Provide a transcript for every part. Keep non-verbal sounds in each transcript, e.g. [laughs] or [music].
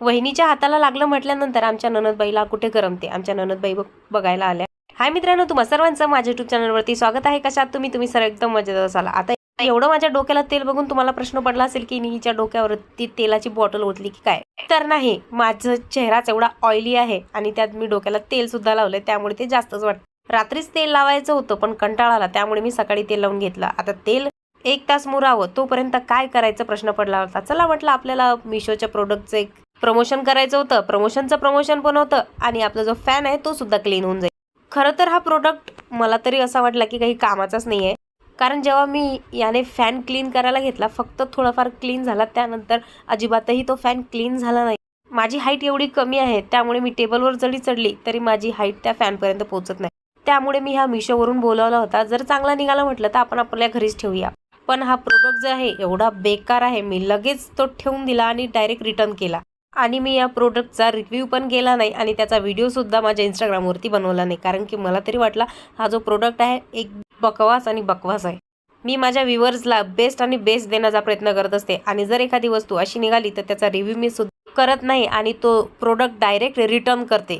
वहिनीच्या हाताला लागलं म्हटल्यानंतर आमच्या ननदबाईला कुठे करमते आमच्या ननदबाई बघ बघायला आल्या. हाय मित्रांनो तुम्हा सर्वांचं माझ्या युट्यूब चॅनलवरती स्वागत आहे. कशात तुम्ही? तुम्ही सर्व एकदम मजेत असाल. आता एवढं माझ्या डोक्याला तेल बघून तुम्हाला प्रश्न पडला असेल की हिच्या डोक्यावरती तेलाची बॉटल ओतली की काय? तर नाही माझं चेहराच एवढा ऑइली आहे आणि त्यात मी डोक्याला तेल सुद्धा लावलंय. त्यामुळे ते जास्तच वाटतं. रात्रीच तेल लावायचं होतं पण कंटाळा आला. त्यामुळे मी सकाळी तेल लावून घेतलं. आता तेल एक तास मुरावं. तोपर्यंत काय करायचं? प्रश्न पडला होता. चला म्हटलं आपल्याला मिशोच्या प्रोडक्टचं एक प्रमोशन करायचं होतं प्रमोशनचं प्रमोशन पण होतं आणि आपला जो फॅन आहे तो सुद्धा क्लीन होऊन जाईल. खरं तर हा प्रोडक्ट मला तरी असा वाटला की काही कामाचाच नाही आहे कारण जेव्हा मी याने फॅन क्लीन करायला घेतला फक्त थोडाफार क्लीन झाला त्यानंतर अजिबातही तो फॅन क्लीन झाला नाही. माझी हाईट एवढी कमी आहे त्यामुळे मी टेबलवर जरी चढली तरी माझी हाईट त्या फॅनपर्यंत पोहोचत नाही. त्यामुळे मी हा मिशोवरून बोलावला होता जर चांगला निघाला म्हटलं तर आपण आपल्या घरीच ठेवूया. पण हा प्रोडक्ट जो आहे एवढा बेकार आहे मी लगेच तो ठेवून दिला आणि डायरेक्ट रिटर्न केला. आणि मी या प्रोडक्टचा रिव्ह्यू पण केला नाही आणि त्याचा व्हिडिओसुद्धा माझ्या इंस्टाग्रामवरती बनवला नाही. कारण की मला तरी वाटला हा जो प्रोडक्ट आहे एक बकवास आणि बकवास आहे. मी माझ्या व्ह्युअर्सला बेस्ट आणि बेस्ट देण्याचा प्रयत्न करत असते. आणि जर एखादी वस्तू अशी निघाली तर त्याचा रिव्ह्यू मी सुद्धा करत नाही आणि तो प्रोडक्ट डायरेक्ट रिटर्न करते.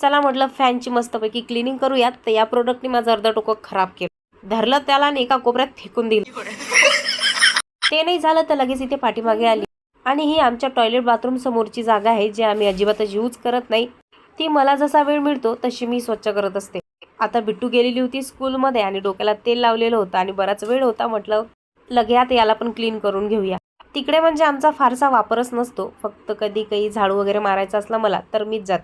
चला म्हटलं फॅनची मस्तपैकी क्लिनिंग करूयात. तर या प्रोडक्टने माझं अर्ध डोकं खराब केलं. धरलं त्याला आणि एका कोपऱ्यात फेकून दिलं. ते नाही झालं तर लगेच इथे पाठीमागे आली. आणि ही आमच्या टॉयलेट बाथरूम समोरची जागा आहे जी आम्ही अजिबातच यूज करत नाही. ती मला जसा वेळ मिळतो तशी मी स्वच्छ करत असते. आता बिट्टू गेलेली होती स्कूलमध्ये आणि डोक्याला तेल लावलेलं होतं आणि बराच वेळ होता म्हटलं लगेच याला पण क्लीन करून घेऊया. तिकडे म्हणजे आमचा फारसा वापरच नसतो. फक्त कधी काही झाडू वगैरे मारायचा असला मला तर मीच जात.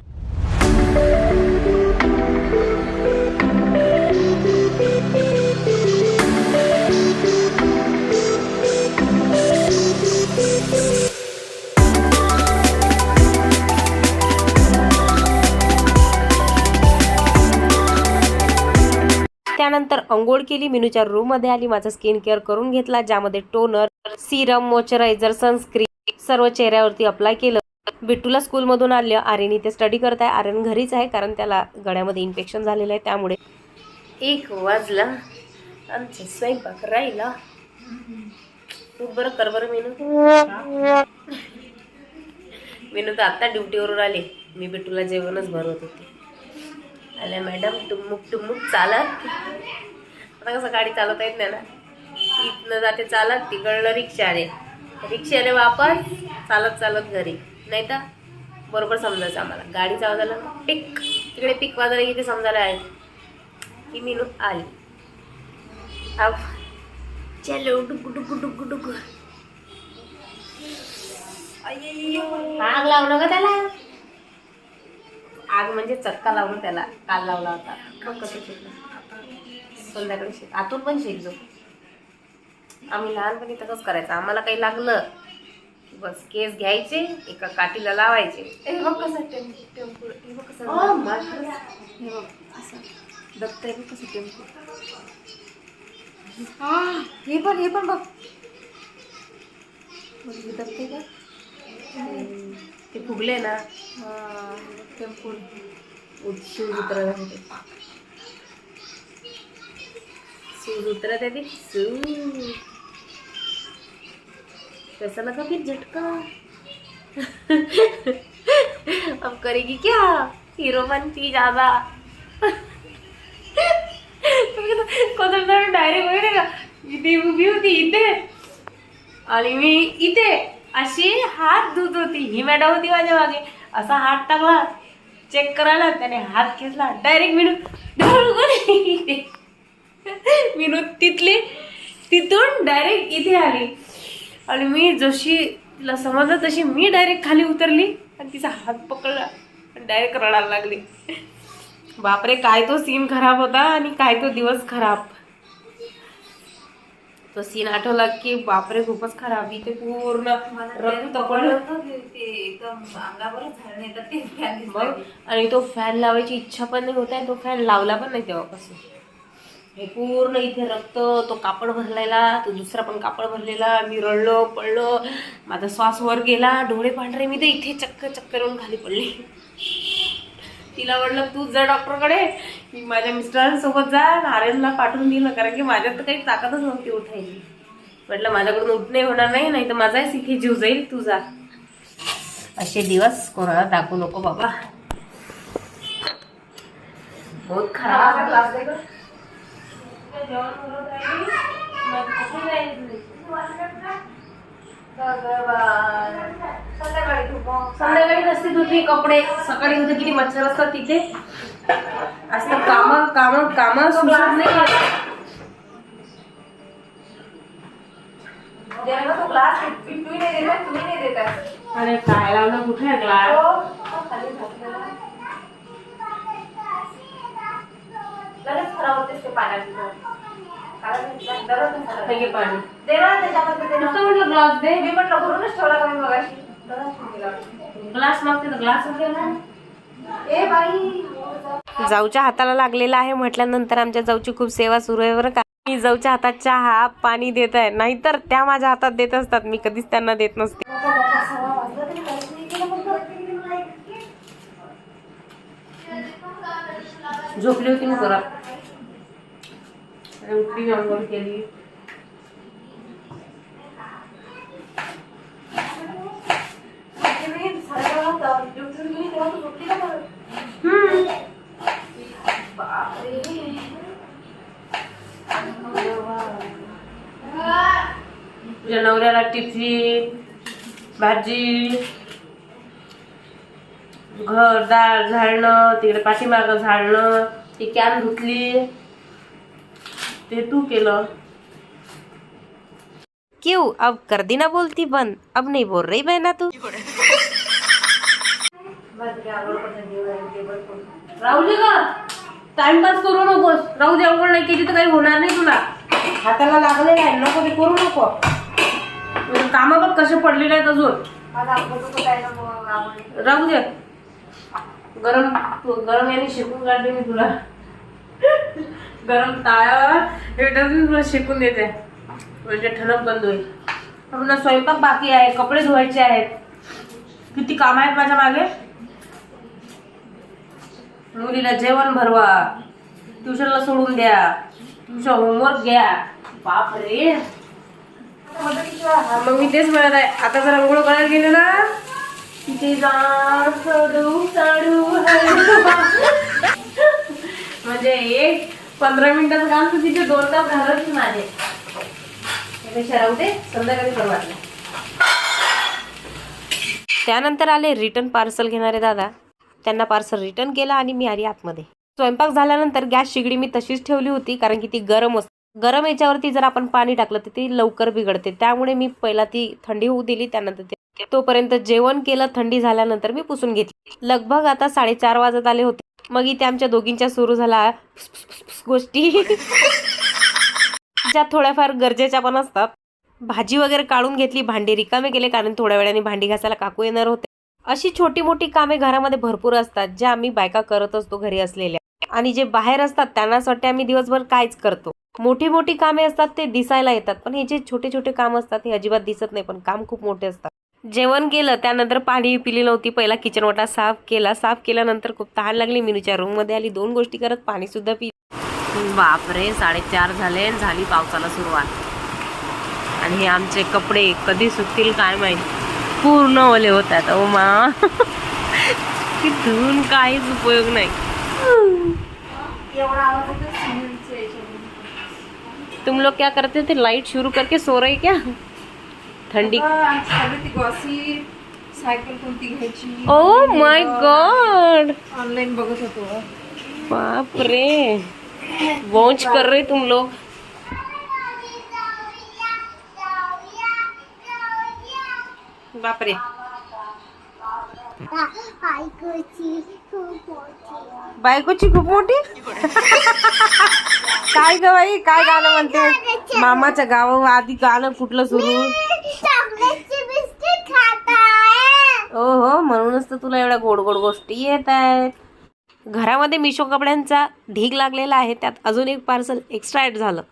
त्यानंतर अंघोळ केली. मिनूच्या रूममध्ये आली. माझा स्किन केअर करून घेतला ज्यामध्ये टोनर सिरम मॉइश्चरायझर सनस्क्रीन सर्व चेहऱ्यावरती अप्लाय केलं. बिट्टूला स्कूलमधून आलं आर्यन इथे स्टडी करत आहे आर्यन घरीच आहे कारण त्याला गळ्यामध्ये इन्फेक्शन झालेलं आहे त्यामुळे. एक वाजला. आमचा स्वयंपाक राहिला. तू बरं कर बरं मेनू. मेनू तर आत्ता ड्युटीवरून आले. मी बिट्टूला जेवणच भरवत होते. आल्या मॅडम टुमुक टुमुक चालत. आता कसं गाडी चालवता येत नाही ना? इथनं जाते चालत तिकडलं रिक्षाने. रिक्षाने वापस चालत चालत घरी. नाही तर बरोबर समजायचं आम्हाला. गाडीचा आवाज पिक तिकडे पिक वाजायला किती समजायला आहे. की मी आली. अब. चलो डुकू डुकू डुक डुकू आग लावणं का त्याला आग म्हणजे चक्का लावून त्याला काल लावला होता. मग कसं शेकलं? संध्याकाळी शेक आतून पण शेकजो आम्ही लहानपणी तसंच करायचं. आम्हाला काही लागलं. की बस केस घ्यायचे एका काठीला लावायचे. हे बघ कसं टेम्पो टेम्पो हे बघ कसं अ, माझं- हे बघ असं. दबतंय बघ कसं टेम्पो. हा हे पण हे पण बघ. बघ, हे दबते का ते फुगले ना हा टेम्पो शूज उतरत आहे ते शूज उतरत आहे ते. शूज कैसा लगा फिर झटका. अब करेगी क्या? हीरो बनती ज्यादा. डायरेक्ट माहिती का? इथे उभी होती इथे आणि मी इथे अशी हात धुत होती ही मॅडम होती माझ्या मागे. असा हात टाकला चेक करायला त्याने हात खेचला डायरेक्ट मिनू मिनू तिथली तिथून डायरेक्ट इथे आली. आणि मी जशी तिला समजलं तशी मी डायरेक्ट खाली उतरली आणि तिचा हात पकडला. डायरेक्ट रडायला लागली. बापरे काय तो सीन खराब होता आणि काय तो दिवस खराब. तो सीन आठवला की बापरे खूपच खराब. इथे पूर्ण रक्त पडलं मग? आणि तो फॅन लावायची इच्छा पण नाही होत आहे तो फॅन लावला पण नाही तेव्हापासून. हे पूर्ण इथे रक्त तो कापड भरलेला तो दुसरा पण कापड भरलेला. मी रडलो पडलो. माझा श्वास वर गेला डोळे पांढरे मी तर इथे चक्क चक्कर येऊन खाली पडले. तिला म्हटलं तू जा डॉक्टरकडे. मी माझ्या मिस्टरांसोबत जा नारायणला पाठवून दिलं कारण की माझ्यात तर काही ताकदच नव्हती उठायची. म्हटलं माझ्याकडून उठणे होणार नाही नाही तर माझाच इथे जीव जाईल तू जा. असे दिवस कोणाला दाखवू नको बाबा. बहुत खराब. भगवान. संध्याकाळी धुपो. संध्याकाळी नसते धुतली कपडे सकाळी होते किती मच्छर असतात तिथे असं काम काम काम सुचत नाही तो क्लास नाही देत तुम्ही नाही देत आहे. अरे काय लावलं कुठे घातलेला. लगेच खराब ते पाण्यात. हे पाणी दे ना त्याच्यामध्ये दे ना. नुसतं म्हटलं ग्लास दे. मी म्हटलं भरूनच ठेवला का मी मगाशी? दररोज ठेवून दिला. ग्लास मागते तर ग्लास ए बाई. जाऊच्या हाताला लागलेला आहे म्हटल्यानंतर आमच्या जाऊची खूप सेवा सुरू आहे बरं का. मी जाऊच्या हातात चहा पाणी देत आहे. नाहीतर त्या माझ्या हातात देत असतात. मी कधीच त्यांना देत नसते. झोपली होती मी परत आणि उठली अंघोळ केली ते मी साडेबारा होता. ड्युटीवर गेली तेव्हा तू झोपली का बरं? बापरे. तुझ्या नवऱ्याला टिफिन भाजी घर दार झाडणं तिकडे पाठीमागं झाडणं ती कॅन धुतली. ते तू केलं. क्यों? अब कर दी ना बोलती बंद. अब नहीं बोल रही बहना तू माझं काय आवड पडतं देवाला टेबल करून. राहू दे का टाइमपास करू नकोस. राहू दे अवघड नाही केली तर काही होणार नाही तुला. हाताला लागलेलं आहे नको ते करू नको. काम बघ कसे पडलेले आहेत अजून. राहू दे. गरम गरम याने शेकून काढते मी तुला. गरम मी तुला शेकून देते. म्हणजे ठणक बंद होईल. आपण स्वयंपाक बाकी आहे कपडे धुवायचे आहेत. किती काम आहेत माझ्या मागे? मुलीला जेवण भरवा ट्युशनला सोडून द्या तुमचा होमवर्क घ्या. बापरे. रे मग मी तेच म्हणत आहे. आता जर अंघोळ करायला गेले ना? तिथे म्हणजे एक पंधरा मिनिटाचं काम तू तिथे दोन तास घालत माझे. राहू दे. संध्याकाळी करू वाटलं त्यानंतर आले रिटर्न पार्सल घेणारे दादा. त्यांना पार्सल रिटर्न केलं आणि मी आली आतमध्ये. स्वयंपाक झाल्यानंतर गॅस शिगडी मी तशीच ठेवली होती कारण की ती गरम असते गरम याच्यावरती जर आपण पाणी टाकलं तर ती लवकर बिघडते. त्यामुळे मी पहिला ती थंडी होऊ दिली त्यानंतर ते तोपर्यंत जेवण केलं थंडी झाल्यानंतर मी पुसून घेतली. लगभग आता साडेचार वाजत आले होते. मग इथे आमच्या दोघींच्या सुरू झाला गोष्टी. ज्या थोड्याफार गरजेच्या पण असतात. भाजी वगैरे काढून घेतली भांडी रिकामे केले कारण थोड्या वेळाने भांडी घासायला काकू येणार होते. अशी छोटी मोठी कामे घरामध्ये भरपूर असतात ज्या आम्ही बायका करत असतो घरी असलेल्या. आणि जे बाहेर असतात त्यांना असं वाटते आम्ही दिवसभर कायच करतो. मोठी मोठी कामे असतात ते दिसायला येतात. पण हे जे छोटे छोटे काम असतात हे अजिबात दिसत नाही पण काम खूप मोठे असतात. जेवण केलं त्यानंतर पाणी पिली नव्हती. पहिला किचन वाटा साफ केला. साफ केल्यानंतर खूप तहान लागली. मिनूच्या रूममध्ये आली. दोन गोष्टी करत पाणी सुद्धा पी बापरे साडेचार झाले आणि झाली पावसाला सुरुवात. आणि हे आमचे कपडे कधी सुकतील काय माहिती? पूर्ण ओले होतात ओ मा. की धुवून काहीच उपयोग नाही. तुम लोग क्या करते थे? लाइट शुरू करके सो रहे क्या? gossip, सायकल कोणती घ्यायची? ओ माय गॉड ऑनलाईन बघत होतो. बाप रे वॉच कर रहे तुम लोग बाप रे बायकोची खूप मोठी? काय ग बाई काय गाणं म्हणते? मामाच्या गाव आधी गाणं कुठलं सुरू? हो हो म्हणूनच तर तुला एवढ्या गोड गोड गोष्टी येत आहेत. घरामध्ये मिशो कपड्यांचा ढीग लागलेला आहे त्यात अजून एक पार्सल एक्स्ट्रा ॲड झालं.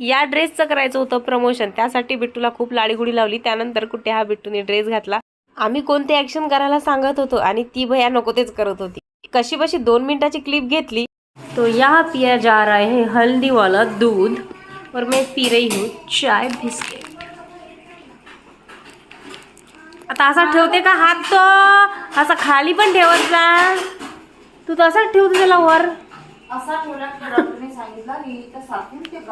या ड्रेसचं करायचं होतं प्रमोशन त्यासाठी बिट्टूला खूप लाडीगुडी लावली. त्यानंतर कुठे हा बिट्टूने ड्रेस घातला. आम्ही कोणते ऍक्शन करायला सांगत होतो आणि ती भया नको तेच करत होती. कशी बशी दोन मिनिटाची क्लिप घेतली. तो यहाँ पिया जा रहा है हल्दी वाला दूध और मैं पी रही हूँ चाय बिस्किट. आता असा ठेवते का हात तो? असा खाली पण ठेवत जा. तू तसाच ठेवते त्याला वर? असा ठेवला सांगितलं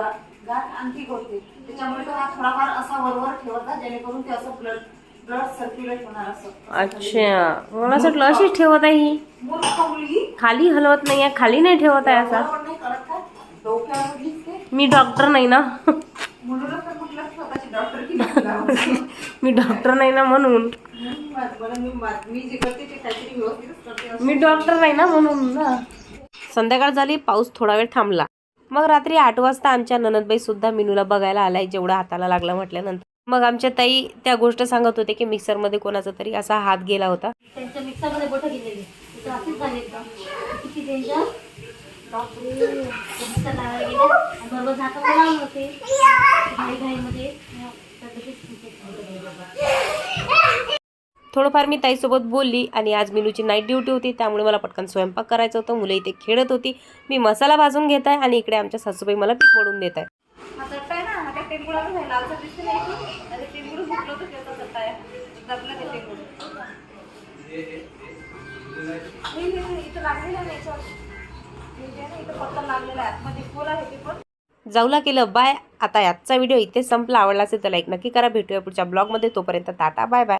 गाठ आणखी होते. त्याच्यामुळे तो हा थोडाफार असा वरवर ठेवत जेणेकरून ते असं ब्लड ब्लड सर्क्युलेट होणार असं. अच्छा. मला असं वाटलं अशीच ठेवत आहे ही. मूर्ख मुलगी. खाली हलवत नाही आहे खाली नाही ठेवत आहे असा. बरोबर नाही करत का डोक्यावर दिसते. मी डॉक्टर नाही ना. म्हणूनच तर म्हटलं स्वतःची डॉक्टर की [laughs] मी डॉक्टर नाही ना म्हणून. मी मी जे करते ते काहीतरी व्यवस्थितच करते असं. मी डॉक्टर नाही ना म्हणून ना. संध्याकाळ झाली. पाऊस थोडा वेळ थांबला. मग रात्री आठ वाजता आमच्या ननदबाई सुद्धा मिनूला बघायला आलाय जेवढा हाताला लागला म्हटल्यानंतर. मग आमच्या ताई त्या गोष्ट सांगत होते की मिक्सरमध्ये कोणाचा तरी असा हात गेला होता. त्यांच्या मिक्सरमध्ये थोडंफार मी ताईसोबत बोलली आणि आज मिनूची नाईट ड्युटी होती त्यामुळे मला पटकन स्वयंपाक करायचं होतं मुलं इथे खेळत होती. मी मसाला भाजून घेत आहे आणि इकडे आमच्या सासूबाई मला पीठ मळून देत आहे जाऊला केलं बाय आता आजचा व्हिडिओ इथे संपला. आवडला असेल तर लाईक नक्की करा. भेटूया पुढच्या ब्लॉगमध्ये तोपर्यंत टाटा बाय बाय